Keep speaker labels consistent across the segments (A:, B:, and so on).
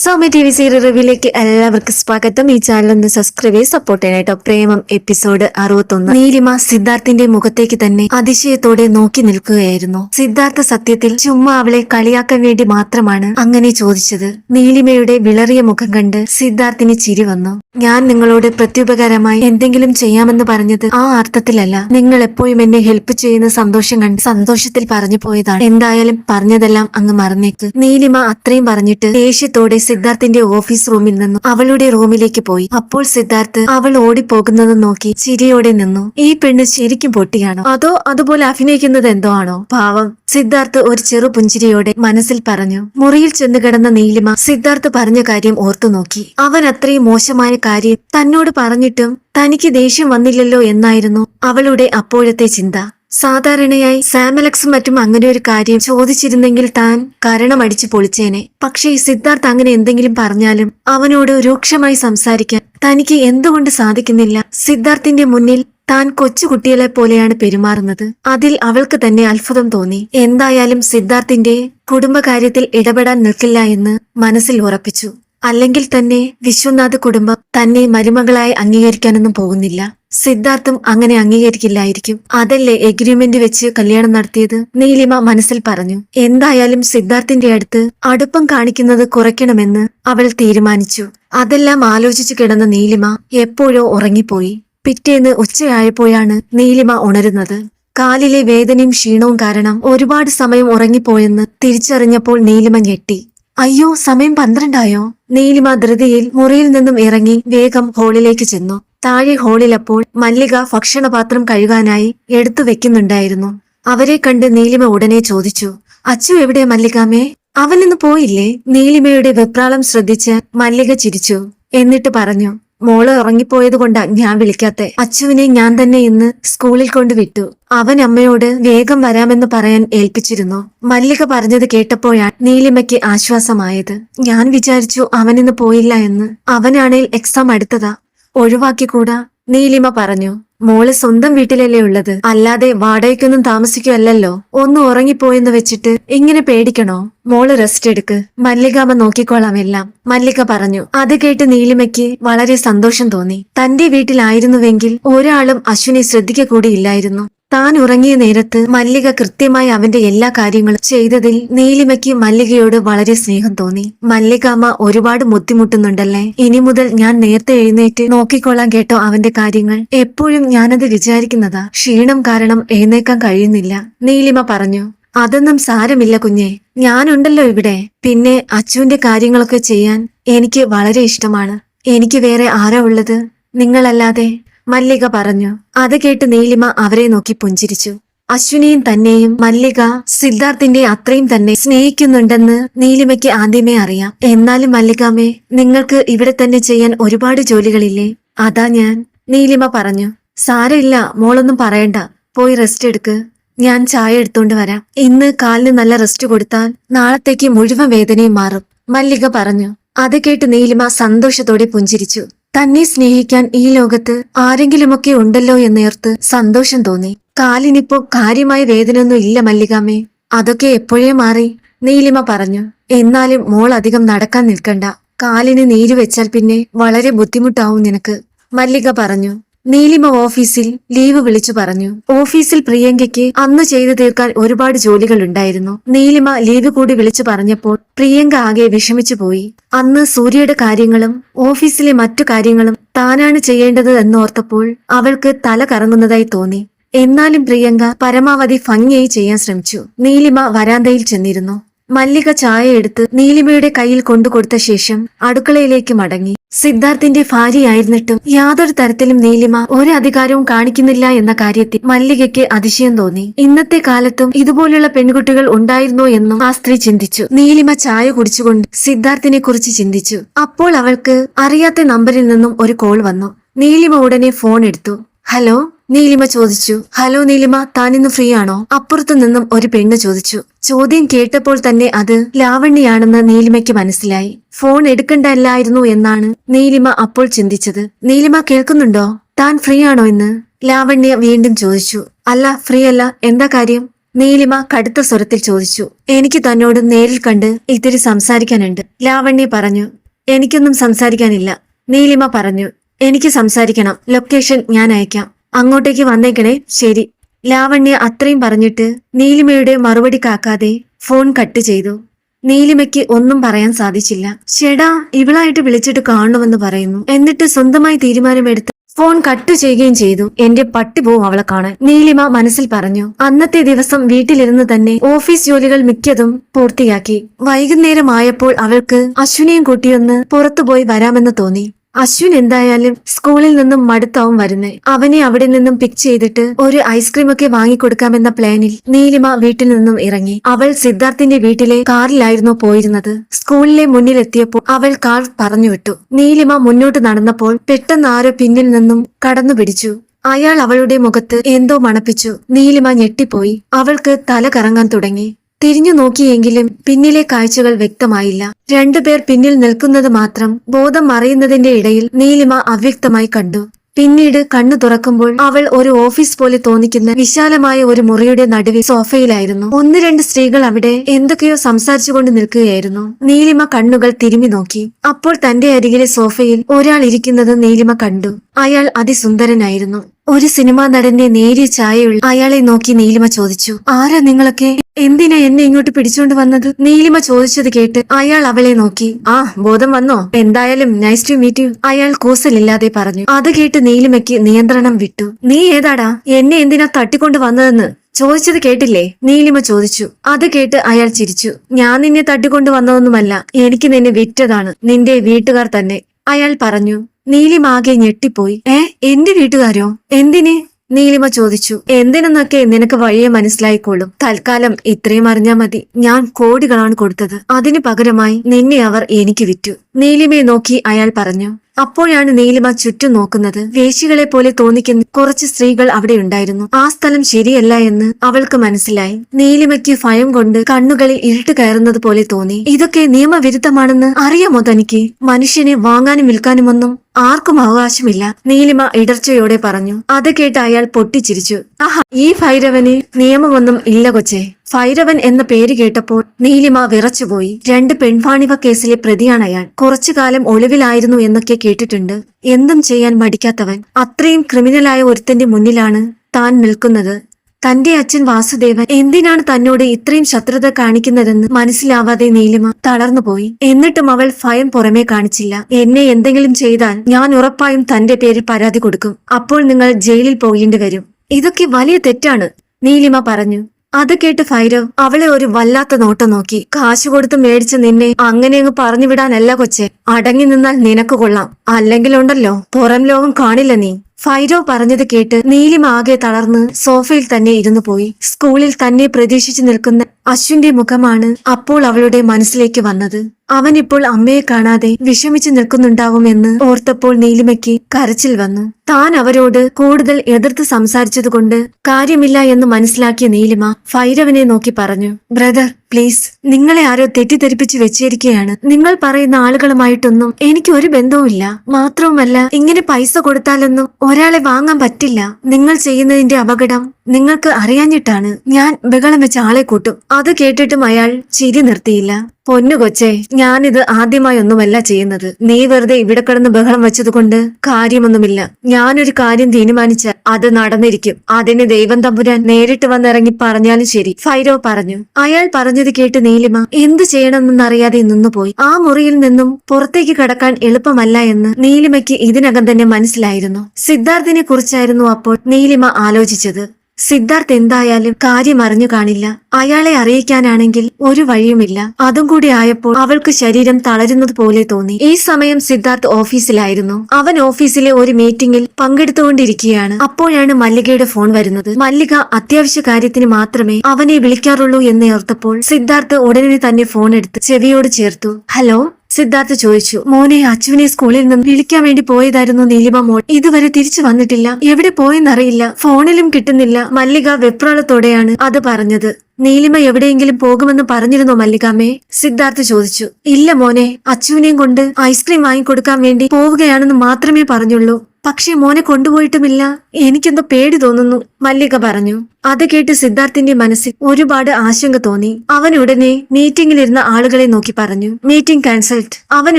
A: Soumya T V serial റിവ്യൂലേക്ക് എല്ലാവർക്കും സ്വാഗതം. ഈ ചാനൽ ഒന്ന് സബ്സ്ക്രൈബ് ചെയ്ത് സപ്പോർട്ട് ചെയ്യാനായിട്ടോ പ്രേമം എപ്പിസോഡ് അറുപത്തൊന്ന്. നീലിമ സിദ്ധാർത്ഥിന്റെ മുഖത്തേക്ക് തന്നെ അതിശയത്തോടെ നോക്കി നിൽക്കുകയായിരുന്നു. സിദ്ധാർത്ഥ സത്യത്തിൽ ചുമ്മാ അവളെ കളിയാക്കാൻ വേണ്ടി മാത്രമാണ് അങ്ങനെ ചോദിച്ചത്. നീലിമയുടെ വിളറിയ മുഖം കണ്ട് സിദ്ധാർത്ഥിന് ചിരി വന്നു. ഞാൻ നിങ്ങളോട് പ്രത്യുപകാരമായി എന്തെങ്കിലും ചെയ്യാമെന്ന് പറഞ്ഞത് ആ അർത്ഥത്തിലല്ല. നിങ്ങൾ എപ്പോഴും എന്നെ ഹെൽപ്പ് ചെയ്യുന്ന സന്തോഷം കണ്ട് സന്തോഷത്തിൽ പറഞ്ഞു പോയതാണ്. എന്തായാലും പറഞ്ഞതെല്ലാം അങ്ങ് മറന്നേക്ക്. നീലിമ അത്രയും പറഞ്ഞിട്ട് ദേഷ്യത്തോടെ സിദ്ധാർത്ഥിന്റെ ഓഫീസ് റൂമിൽ നിന്നും അവളുടെ റൂമിലേക്ക് പോയി. അപ്പോൾ സിദ്ധാർത്ഥ് അവൾ ഓടിപ്പോകുന്നത് നോക്കി ചിരിയോടെ നിന്നു. ഈ പെണ്ണ് ശരിക്കും പൊട്ടിയാണോ? അതോ അതുപോലെ അഭിനയിക്കുന്നത് എന്തോ ആണോ? പാവം. സിദ്ധാർത്ഥ് ഒരു ചെറു പുഞ്ചിരിയോടെ മനസ്സിൽ പറഞ്ഞു. മുറിയിൽ ചെന്ന് കിടന്ന നീലിമ സിദ്ധാർത്ഥ് പറഞ്ഞ കാര്യം ഓർത്തു നോക്കി. അവൻ അത്രയും മോശമായ കാര്യം തന്നോട് പറഞ്ഞിട്ടും തനിക്ക് ദേഷ്യം വന്നില്ലല്ലോ എന്നായിരുന്നു അവളുടെ അപ്പോഴത്തെ ചിന്ത. സാധാരണയായി സാമലക്സും മറ്റും അങ്ങനെ ഒരു കാര്യം ചോദിച്ചിരുന്നെങ്കിൽ താൻ കരണമടിച്ചു പൊളിച്ചേനെ. പക്ഷേ സിദ്ധാർത്ഥ് അങ്ങനെ എന്തെങ്കിലും പറഞ്ഞാലും അവനോട് രൂക്ഷമായി സംസാരിക്കാൻ തനിക്ക് എന്തുകൊണ്ട് സാധിക്കുന്നില്ല? സിദ്ധാർത്ഥിന്റെ മുന്നിൽ താൻ കൊച്ചുകുട്ടികളെ പോലെയാണ് പെരുമാറുന്നത്. അതിൽ അവൾക്ക് തന്നെ അത്ഭുതം തോന്നി. എന്തായാലും സിദ്ധാർത്ഥിന്റെ കുടുംബകാര്യത്തിൽ ഇടപെടാൻ നിൽക്കില്ല എന്ന് മനസ്സിൽ ഉറപ്പിച്ചു. അല്ലെങ്കിൽ തന്നെ വിശ്വനാഥ് കുടുംബം തന്നെ മരുമകളായി അംഗീകരിക്കാനൊന്നും പോകുന്നില്ല. സിദ്ധാർത്ഥും അങ്ങനെ അംഗീകരിക്കില്ലായിരിക്കും. അതല്ലേ എഗ്രിമെന്റ് വെച്ച് കല്യാണം നടത്തിയത്? നീലിമ മനസ്സിൽ പറഞ്ഞു എന്തായാലും സിദ്ധാർത്ഥിന്റെ അടുത്ത് അടുപ്പം കാണിക്കുന്നത് കുറയ്ക്കണമെന്ന് അവൾ തീരുമാനിച്ചു. അതെല്ലാം ആലോചിച്ചു കിടന്ന നീലിമ എപ്പോഴോ ഉറങ്ങിപ്പോയി. പിറ്റേന്ന് ഉച്ചയായപ്പോഴാണ് നീലിമ ഉണരുന്നത്. കാലിലെ വേദനയും ക്ഷീണവും കാരണം ഒരുപാട് സമയം ഉറങ്ങിപ്പോയെന്ന് തിരിച്ചറിഞ്ഞപ്പോൾ നീലിമ ഞെട്ടി. അയ്യോ സമയം പന്ത്രണ്ടായോ? നീലിമ ധൃതിയിൽ മുറിയിൽ നിന്നും ഇറങ്ങി വേഗം ഹോളിലേക്ക് ചെന്നു. താഴെ ഹോളിലപ്പോൾ മല്ലിക ഭക്ഷണപാത്രം കഴുകാനായി എടുത്തു വെക്കുന്നുണ്ടായിരുന്നു. അവരെ കണ്ട് നീലിമ ഉടനെ ചോദിച്ചു അച്ചു എവിടെ മല്ലികാമേ? അവൻ ഇന്ന് പോയില്ലേ? നീലിമയുടെ വെപ്രാളം ശ്രദ്ധിച്ച് മല്ലിക ചിരിച്ചു. എന്നിട്ട് പറഞ്ഞു മോൾ ഉറങ്ങിപ്പോയത് കൊണ്ടാ ഞാൻ വിളിക്കാത്തെ. അച്ചുവിനെ ഞാൻ തന്നെ ഇന്ന് സ്കൂളിൽ കൊണ്ട് വിട്ടു. അവൻ അമ്മയോട് വേഗം വരാമെന്ന് പറയാൻ ഏൽപ്പിച്ചിരുന്നു. മല്ലിക പറഞ്ഞത് കേട്ടപ്പോഴാണ് നീലിമയ്ക്ക് ആശ്വാസമായത്. ഞാൻ വിചാരിച്ചു അവനിന്ന് പോയില്ല എന്ന്. അവനാണേൽ എക്സാം അടുത്തതാ. ഒഴിവാക്കിക്കൂടാ? നീലിമ പറഞ്ഞു. മോൾ സ്വന്തം വീട്ടിലല്ലേ ഉള്ളത്? അല്ലാതെ വാടകയ്ക്കൊന്നും താമസിക്കുമല്ലോ ഒന്ന് ഉറങ്ങിപ്പോയെന്ന് വെച്ചിട്ട് ഇങ്ങനെ പേടിക്കണോ? മോൾ റെസ്റ്റ് എടുക്ക്. മല്ലികാമ്മ നോക്കിക്കോളാം എല്ലാം. മല്ലിക പറഞ്ഞു. അത് കേട്ട് നീലിമയ്ക്ക് വളരെ സന്തോഷം തോന്നി. തന്റെ വീട്ടിലായിരുന്നുവെങ്കിൽ ഒരാളും അശ്വിനി ശ്രദ്ധിക്ക കൂടിയില്ലായിരുന്നു താൻ ഉറങ്ങിയ നേരത്ത് മല്ലിക കൃത്യമായി അവന്റെ എല്ലാ കാര്യങ്ങളും ചെയ്തതിൽ നീലിമയ്ക്ക് മല്ലികയോട് വളരെ സ്നേഹം തോന്നി. മല്ലികാമ്മ ഒരുപാട് ബുദ്ധിമുട്ടുന്നുണ്ടല്ലേ? ഇനി മുതൽ ഞാൻ നേരത്തെ എഴുന്നേറ്റ് നോക്കിക്കൊള്ളാൻ കേട്ടോ അവന്റെ കാര്യങ്ങൾ. എപ്പോഴും ഞാനത് വിചാരിക്കുന്നതാ. ക്ഷീണം കാരണം എഴുന്നേക്കാൻ കഴിയുന്നില്ല. നീലിമ പറഞ്ഞു അതൊന്നും സാരമില്ല കുഞ്ഞെ. ഞാനുണ്ടല്ലോ ഇവിടെ. പിന്നെ അച്ചുവിന്റെ കാര്യങ്ങളൊക്കെ ചെയ്യാൻ എനിക്ക് വളരെ ഇഷ്ടമാണ്. എനിക്ക് വേറെ ആരാ ഉള്ളത്? നിങ്ങളല്ലാതെ മല്ലിക പറഞ്ഞു. അത് കേട്ട് നീലിമ അവരെ നോക്കി പുഞ്ചിരിച്ചു. അശ്വിനെയും തന്നെയും മല്ലിക സിദ്ധാർത്ഥിന്റെ അത്രയും തന്നെ സ്നേഹിക്കുന്നുണ്ടെന്ന് നീലിമയ്ക്ക് ആദ്യമേ അറിയാം. എന്നാലും മല്ലികാമേ നിങ്ങൾക്ക് ഇവിടെ തന്നെ ചെയ്യാൻ ഒരുപാട് ജോലികളില്ലേ? അതാ ഞാൻ നീലിമ പറഞ്ഞു. സാരമില്ല മോളൊന്നും പറയണ്ട. പോയി റെസ്റ്റ് എടുക്ക്. ഞാൻ ചായ എടുത്തോണ്ട് വരാം. ഇന്ന് കാലിന് നല്ല റെസ്റ്റ് കൊടുത്താൽ നാളത്തേക്ക് മുഴുവൻ വേദനയും മാറും. മല്ലിക പറഞ്ഞു. അത് കേട്ട് നീലിമ സന്തോഷത്തോടെ പുഞ്ചിരിച്ചു. തന്നെ സ്നേഹിക്കാൻ ഈ ലോകത്ത് ആരെങ്കിലുമൊക്കെ ഉണ്ടല്ലോ എന്നേർത്ത് സന്തോഷം തോന്നി. കാലിനിപ്പോ കാര്യമായ വേദനയൊന്നും ഇല്ല മല്ലികാമ്മേ. അതൊക്കെ എപ്പോഴേ മാറി? നീലിമ പറഞ്ഞു. എന്നാലും മോൾ അധികം നടക്കാൻ നിൽക്കണ്ട. കാലിന് നീര് വെച്ചാൽ പിന്നെ വളരെ ബുദ്ധിമുട്ടാവും നിനക്ക്. മല്ലിക പറഞ്ഞു. നീലിമ ഓഫീസിൽ ലീവ് വിളിച്ചു പറഞ്ഞു. ഓഫീസിൽ പ്രിയങ്കയ്ക്ക് അന്ന് ചെയ്തു തീർക്കാൻ ഒരുപാട് ജോലികൾ ഉണ്ടായിരുന്നു നീലിമ ലീവ് കൂടി വിളിച്ചു പറഞ്ഞപ്പോൾ പ്രിയങ്ക ആകെ വിഷമിച്ചു പോയി. അന്ന് സൂര്യയുടെ കാര്യങ്ങളും ഓഫീസിലെ മറ്റു കാര്യങ്ങളും താനാണ് ചെയ്യേണ്ടത് എന്നോർത്തപ്പോൾ അവൾക്ക് തല കറങ്ങുന്നതായി തോന്നി. എന്നാലും പ്രിയങ്ക പരമാവധി ഭംഗിയായി ചെയ്യാൻ ശ്രമിച്ചു. നീലിമ വരാന്തയിൽ ചെന്നിരുന്നു. മല്ലിക ചായ എടുത്ത് നീലിമയുടെ കയ്യിൽ കൊണ്ടുകൊടുത്ത ശേഷം അടുക്കളയിലേക്ക് മടങ്ങി. സിദ്ധാർത്ഥിന്റെ ഭാര്യയായിരുന്നിട്ടും യാതൊരു തരത്തിലും നീലിമ ഒരധികാരവും കാണിക്കുന്നില്ല എന്ന കാര്യത്തിൽ മല്ലികയ്ക്ക് അതിശയം തോന്നി. ഇന്നത്തെ കാലത്തും ഇതുപോലുള്ള പെൺകുട്ടികൾ ഉണ്ടായിരുന്നോ എന്നും ആ സ്ത്രീ ചിന്തിച്ചു. നീലിമ ചായ കുടിച്ചുകൊണ്ട് സിദ്ധാർത്ഥിനെ കുറിച്ച് ചിന്തിച്ചു. അപ്പോൾ അവൾക്ക് അറിയാത്ത നമ്പറിൽ നിന്നും ഒരു കോൾ വന്നു. നീലിമ ഉടനെ ഫോൺ എടുത്തു. ഹലോ? നീലിമ ചോദിച്ചു ഹലോ നീലിമ താൻ ഇന്ന് ഫ്രീ ആണോ അപ്പുറത്തു നിന്നും ഒരു പെണ്ണ് ചോദിച്ചു. ചോദ്യം കേട്ടപ്പോൾ തന്നെ അത് ലാവണ്യാണെന്ന് നീലിമയ്ക്ക് മനസ്സിലായി. ഫോൺ എടുക്കണ്ടല്ലായിരുന്നു എന്നാണ് നീലിമ അപ്പോൾ ചിന്തിച്ചത്. നീലിമ കേൾക്കുന്നുണ്ടോ? താൻ ഫ്രീ ആണോ എന്ന്? ലാവണ്യ വീണ്ടും ചോദിച്ചു. അല്ല ഫ്രീ അല്ല എന്താ കാര്യം? നീലിമ കടുത്ത സ്വരത്തിൽ ചോദിച്ചു. എനിക്ക് തന്നോട് നേരിൽ കണ്ട് ഇത്തിരി സംസാരിക്കാനുണ്ട്. ലാവണ്യ പറഞ്ഞു. എനിക്കൊന്നും സംസാരിക്കാനില്ല. നീലിമ പറഞ്ഞു. എനിക്ക് സംസാരിക്കണം. ലൊക്കേഷൻ ഞാൻ അയക്കാം. അങ്ങോട്ടേക്ക് വന്നേക്കണേ. ശരി. ലാവണ്യ അത്രയും പറഞ്ഞിട്ട് നീലിമയുടെ മറുപടി കാക്കാതെ ഫോൺ കട്ട് ചെയ്തു. നീലിമയ്ക്ക് ഒന്നും പറയാൻ സാധിച്ചില്ല. ഷെടാ ഇവളായിട്ട് വിളിച്ചിട്ട് കാണണമെന്ന് പറയുന്നു. എന്നിട്ട് സ്വന്തമായി തീരുമാനമെടുത്ത് ഫോൺ കട്ട് ചെയ്യുകയും ചെയ്തു. എന്റെ പട്ടി പോവും അവളെ കാണാൻ. നീലിമ മനസ്സിൽ പറഞ്ഞു. അന്നത്തെ ദിവസം വീട്ടിലിരുന്ന് തന്നെ ഓഫീസ് ജോലികൾ മിക്കതും പൂർത്തിയാക്കി. വൈകുന്നേരമായപ്പോൾ അവൾക്ക് അശ്വിനെയും കൂട്ടിയൊന്ന് പുറത്തുപോയി വരാമെന്ന് തോന്നി. അശ്വിൻ എന്തായാലും സ്കൂളിൽ നിന്നും മടുത്താവും വരുന്നേ. അവനെ അവിടെ നിന്നും പിക്ക് ചെയ്തിട്ട് ഒരു ഐസ്ക്രീം ഒക്കെ വാങ്ങിക്കൊടുക്കാമെന്ന പ്ലാനിൽ നീലിമ വീട്ടിൽ നിന്നും ഇറങ്ങി. അവൾ സിദ്ധാർത്ഥിന്റെ വീട്ടിലെ കാറിലായിരുന്നു പോയിരുന്നത്. സ്കൂളിലെ മുന്നിലെത്തിയപ്പോൾ അവൾ കാർ പറഞ്ഞു വിട്ടു നീലിമ മുന്നോട്ട് നടന്നപ്പോൾ പെട്ടെന്ന് ആരോ പിന്നിൽ നിന്നും കടന്നു പിടിച്ചു. അയാൾ അവളുടെ മുഖത്ത് എന്തോ മണപ്പിച്ചു. നീലിമ ഞെട്ടിപ്പോയി. അവൾക്ക് തല കറങ്ങാൻ തുടങ്ങി. തിരിഞ്ഞു നോക്കിയെങ്കിലും പിന്നിലെ കാഴ്ചകൾ വ്യക്തമായില്ല. രണ്ടുപേർ പിന്നിൽ നിൽക്കുന്നത് മാത്രം ബോധം മറയുന്നതിന്റെ ഇടയിൽ നീലിമ അവ്യക്തമായി കണ്ടു. പിന്നീട് കണ്ണു തുറക്കുമ്പോൾ അവൾ ഒരു ഓഫീസ് പോലെ തോന്നിക്കുന്ന വിശാലമായ ഒരു മുറിയുടെ നടുവിൽ സോഫയിലായിരുന്നു. ഒന്ന് രണ്ട് സ്ത്രീകൾ അവിടെ എന്തൊക്കെയോ സംസാരിച്ചുകൊണ്ട് നിൽക്കുകയായിരുന്നു. നീലിമ കണ്ണുകൾ തിരുമി നോക്കി. അപ്പോൾ തന്റെ അരികിലെ സോഫയിൽ ഒരാൾ ഇരിക്കുന്നത് നീലിമ കണ്ടു. അയാൾ അതിസുന്ദരനായിരുന്നു. ഒരു സിനിമാ നടന്റെ നേരിയ ചായയുള്ള അയാളെ നോക്കി നീലിമ ചോദിച്ചു ആരാ നിങ്ങളൊക്കെ? എന്തിനാ എന്നെ ഇങ്ങോട്ട് പിടിച്ചോണ്ട് വന്നത്? നീലിമ ചോദിച്ചത് കേട്ട് അയാൾ അവളെ നോക്കി. ആ ബോധം വന്നോ? എന്തായാലും നൈസ് ടു മീറ്റ് യു അയാൾ കൂസലില്ലാതെ പറഞ്ഞു. അത് കേട്ട് നീലിമയ്ക്ക് നിയന്ത്രണം വിട്ടു. നീ ഏതാടാ? എന്നെ എന്തിനാ തട്ടിക്കൊണ്ട് വന്നതെന്ന്? ചോദിച്ചത് കേട്ടില്ലേ? നീലിമ ചോദിച്ചു. അത് കേട്ട് അയാൾ ചിരിച്ചു. ഞാൻ നിന്നെ തട്ടിക്കൊണ്ട് വന്നതൊന്നുമല്ല. എനിക്ക് നിന്നെ വിറ്റതാണ്. നിന്റെ വീട്ടുകാർ തന്നെ. അയാൾ പറഞ്ഞു. നീലിമ ആകെ ഞെട്ടിപ്പോയി. ഏ എന്റെ വീട്ടുകാരോ? എന്തിന്? നീലിമ ചോദിച്ചു എന്തിനെന്നൊക്കെ നിനക്ക് വഴിയെ മനസ്സിലായിക്കോളും. തൽക്കാലം ഇത്രയും അറിഞ്ഞാ മതി. ഞാൻ കോടികളാണ് കൊടുത്തത്. അതിനു പകരമായി നിന്നെ അവർ എനിക്ക് വിറ്റു. നീലിമയെ നോക്കി അയാൾ പറഞ്ഞു അപ്പോഴാണ് നീലിമ ചുറ്റും നോക്കുന്നത്. വേശികളെ പോലെ തോന്നിക്കുന്ന കുറച്ച് സ്ത്രീകൾ അവിടെ ഉണ്ടായിരുന്നു. ആ സ്ഥലം ശരിയല്ല എന്ന് അവൾക്ക് മനസ്സിലായി. നീലിമയ്ക്ക് ഭയം കൊണ്ട് കണ്ണുകളിൽ ഇരുട്ട് കയറുന്നത് പോലെ തോന്നി. ഇതൊക്കെ നിയമവിരുദ്ധമാണെന്ന് അറിയാമോ തനിക്ക്? മനുഷ്യനെ വാങ്ങാനും വിൽക്കാനുമൊന്നും ആർക്കും അവകാശമില്ല. നീലിമ ഇടർച്ചയോടെ പറഞ്ഞു. അത് കേട്ട് അയാൾ പൊട്ടിച്ചിരിച്ചു. ആഹാ ഈ ഭൈരവന് നിയമമൊന്നും ഇല്ല കൊച്ചേ. ഭൈരവൻ എന്ന പേര് കേട്ടപ്പോൾ നീലിമ വിറച്ചുപോയി. രണ്ട് പെൺവാണിവ കേസിലെ പ്രതിയാണ് അയാൾ. കുറച്ചു കാലം ഒളിവിലായിരുന്നു എന്നൊക്കെ കേട്ടിട്ടുണ്ട്. എന്തും ചെയ്യാൻ മടിക്കാത്തവൻ. അത്രയും ക്രിമിനലായ ഒരുത്തന്റെ മുന്നിലാണ് താൻ നിൽക്കുന്നത്. തന്റെ അച്ഛൻ വാസുദേവൻ എന്തിനാണ് തന്നോട് ഇത്രയും ശത്രുത കാണിക്കുന്നതെന്ന് മനസ്സിലാവാതെ നീലിമ തളർന്നുപോയി. എന്നിട്ടും അവൾ ഭയം പുറമേ കാണിച്ചില്ല. എന്നെ എന്തെങ്കിലും ചെയ്താൽ ഞാൻ ഉറപ്പായും തന്റെ പേരിൽ പരാതി കൊടുക്കും. അപ്പോൾ നിങ്ങൾ ജയിലിൽ പോകേണ്ടി വരും. ഇതൊക്കെ വലിയ തെറ്റാണ് നീലിമ പറഞ്ഞു. അത് കേട്ട് ഭൈരവ് അവളെ ഒരു വല്ലാത്ത നോട്ടം നോക്കി. കാശ് കൊടുത്ത് മേടിച്ച് നിന്നെ അങ്ങനെ അങ്ങ് പറഞ്ഞു വിടാനല്ല കൊച്ചെ. അടങ്ങി നിന്നാൽ നിനക്ക് കൊള്ളാം. അല്ലെങ്കിലുണ്ടല്ലോ പുറം ലോകം കാണില്ല നീ. ഫൈരോ പറഞ്ഞത് കേട്ട് നീലിമ ആകെ തളർന്ന് സോഫയിൽ തന്നെ ഇരുന്നു പോയി. സ്കൂളിൽ തന്നെ പ്രതീക്ഷിച്ചു നിൽക്കുന്ന അശ്വിന്റെ മുഖമാണ് അപ്പോൾ അവളുടെ മനസ്സിലേക്ക് വന്നത്. അവൻ ഇപ്പോൾ അമ്മയെ കാണാതെ വിഷമിച്ചു നിൽക്കുന്നുണ്ടാവുമെന്ന് ഓർത്തപ്പോൾ നീലിമയ്ക്ക് കരച്ചിൽ വന്നു. താൻ അവരോട് കൂടുതൽ എതിർത്ത് സംസാരിച്ചതുകൊണ്ട് കാര്യമില്ല എന്ന് മനസ്സിലാക്കിയ നീലിമ ഫൈരവനെ നോക്കി പറഞ്ഞു ബ്രദർ പ്ലീസ് നിങ്ങളെ ആരോ തെറ്റിദ്ധരിപ്പിച്ച് വെച്ചിരിക്കുകയാണ്. നിങ്ങൾ പറയുന്ന ആളുകളുമായിട്ടൊന്നും എനിക്ക് ഒരു ബന്ധവുമില്ല. മാത്രവുമല്ല ഇങ്ങനെ പൈസ കൊടുത്താലൊന്നും ഒരാളെ വാങ്ങാൻ പറ്റില്ല. നിങ്ങൾ ചെയ്യുന്നതിന്റെ അപകടം നിങ്ങൾക്ക് അറിയാഞ്ഞിട്ടാണ് ഞാൻ ബഹളം വെച്ച ആളെ കൂട്ടും. അത് കേട്ടിട്ടും അയാൾ ചിരി നിർത്തിയില്ല. പൊന്നു കൊച്ചേ ഞാനിത് ആദ്യമായി ഒന്നുമല്ല ചെയ്യുന്നത്. നീ വെറുതെ ഇവിടെ കിടന്ന് ബഹളം വെച്ചതുകൊണ്ട് കാര്യമൊന്നുമില്ല. ഞാനൊരു കാര്യം തീരുമാനിച്ച അത് നടന്നിരിക്കും. അതിന് ദൈവം തമ്പുരാൻ നേരിട്ട് വന്നിറങ്ങി പറഞ്ഞാലും ശരി. ഫൈരോ പറഞ്ഞു. അയാൾ പറഞ്ഞത് കേട്ട് നീലിമ എന്ത് ചെയ്യണമെന്നറിയാതെ നിന്നുപോയി. ആ മുറിയിൽ നിന്നും പുറത്തേക്ക് കടക്കാൻ എളുപ്പമല്ല എന്ന് നീലിമയ്ക്ക് ഇതിനകം തന്നെ മനസ്സിലായിരുന്നു. സിദ്ധാർത്ഥിനെ കുറിച്ചായിരുന്നു അപ്പോൾ നീലിമ ആലോചിച്ചത്. സിദ്ധാർത്ഥ് എന്തായാലും കാര്യം അറിഞ്ഞു കാണില്ല. അയാളെ അറിയിക്കാനാണെങ്കിൽ ഒരു വഴിയുമില്ല. അതും കൂടി ആയപ്പോൾ അവൾക്ക് ശരീരം തളരുന്നത് പോലെ തോന്നി. ഈ സമയം സിദ്ധാർത്ഥ് ഓഫീസിലായിരുന്നു. അവൻ ഓഫീസിലെ ഒരു മീറ്റിംഗിൽ പങ്കെടുത്തുകൊണ്ടിരിക്കുകയാണ്. അപ്പോഴാണ് മല്ലികയുടെ ഫോൺ വരുന്നത്. മല്ലിക അത്യാവശ്യ കാര്യത്തിന് മാത്രമേ അവനെ വിളിക്കാറുള്ളൂ എന്ന് ഓർത്തപ്പോൾ സിദ്ധാർത്ഥ് ഉടനെ തന്നെ ഫോൺ എടുത്ത് ചെവിയോട് ചേർത്തു. ഹലോ സിദ്ധാർത്ഥ് ചോദിച്ചു മോനെ അച്ചുവിനെ സ്കൂളിൽ നിന്ന് വിളിക്കാൻ വേണ്ടി പോയതായിരുന്നു നീലിമ മോൾ. ഇതുവരെ തിരിച്ചു വന്നിട്ടില്ല. എവിടെ പോയെന്നറിയില്ല. ഫോണിലും കിട്ടുന്നില്ല. മല്ലിക വെപ്രാളത്തോടെയാണ് അത് പറഞ്ഞത്. നീലിമ എവിടെയെങ്കിലും പോകുമെന്ന് പറഞ്ഞിരുന്നോ മല്ലികാമ്മേ? സിദ്ധാർത്ഥ് ചോദിച്ചു ഇല്ല മോനെ അച്ചുവിനെയും കൊണ്ട് ഐസ്ക്രീം വാങ്ങിക്കൊടുക്കാൻ വേണ്ടി പോവുകയാണെന്ന് മാത്രമേ പറഞ്ഞുള്ളൂ. പക്ഷെ മോനെ കൊണ്ടുപോയിട്ടുമില്ല. എനിക്കെന്തോ പേടി തോന്നുന്നു. മല്ലിക പറഞ്ഞു. അത് കേട്ട് സിദ്ധാർത്ഥിന്റെ മനസ്സിൽ ഒരുപാട് ആശങ്ക തോന്നി. അവൻ ഉടനെ മീറ്റിംഗിലിരുന്ന ആളുകളെ നോക്കി പറഞ്ഞു. Meeting cancelled. അവൻ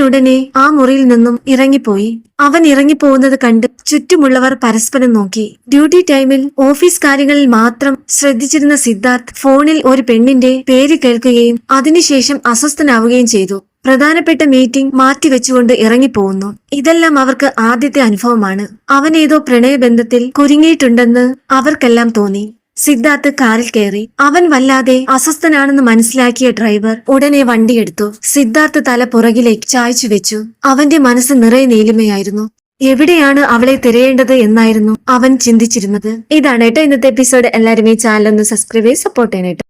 A: ഉടനെ ആ മുറിയിൽ നിന്നും ഇറങ്ങിപ്പോയി. അവൻ ഇറങ്ങിപ്പോകുന്നത് കണ്ട് ചുറ്റുമുള്ളവർ പരസ്പരം നോക്കി. ഡ്യൂട്ടി ടൈമിൽ ഓഫീസ് കാര്യങ്ങളിൽ മാത്രം ശ്രദ്ധിച്ചിരുന്ന സിദ്ധാർത്ഥ് ഫോണിൽ ഒരു പെണ്ണിന്റെ പേര് കേൾക്കുകയും അതിനുശേഷം അസ്വസ്ഥനാവുകയും ചെയ്തു. പ്രധാനപ്പെട്ട മീറ്റിംഗ് മാറ്റിവെച്ചുകൊണ്ട് ഇറങ്ങിപ്പോകുന്നു. ഇതെല്ലാം അവർക്ക് ആദ്യത്തെ അനുഭവമാണ്. അവൻ ഏതോ പ്രണയബന്ധത്തിൽ കുരുങ്ങിയിട്ടുണ്ടെന്ന് അവർക്കെല്ലാം തോന്നി. സിദ്ധാർത്ഥ് കാറിൽ കയറി. അവൻ വല്ലാതെ അസ്വസ്ഥനാണെന്ന് മനസ്സിലാക്കിയ ഡ്രൈവർ ഉടനെ വണ്ടിയെടുത്തു. സിദ്ധാർത്ഥ് തല പുറകിലേക്ക് ചായച്ചു വെച്ചു. അവന്റെ മനസ്സ് നിറയെ നീലിമയായിരുന്നു. എവിടെയാണ് അവളെ തിരയേണ്ടത് എന്നായിരുന്നു അവൻ ചിന്തിച്ചിരുന്നത്. ഇതാണ് കേട്ടോ ഇന്നത്തെ എപ്പിസോഡ്. എല്ലാവരും ഈ ചാനൽ ഒന്ന് സബ്സ്ക്രൈബ് ചെയ്ത് സപ്പോർട്ട് ചെയ്യണം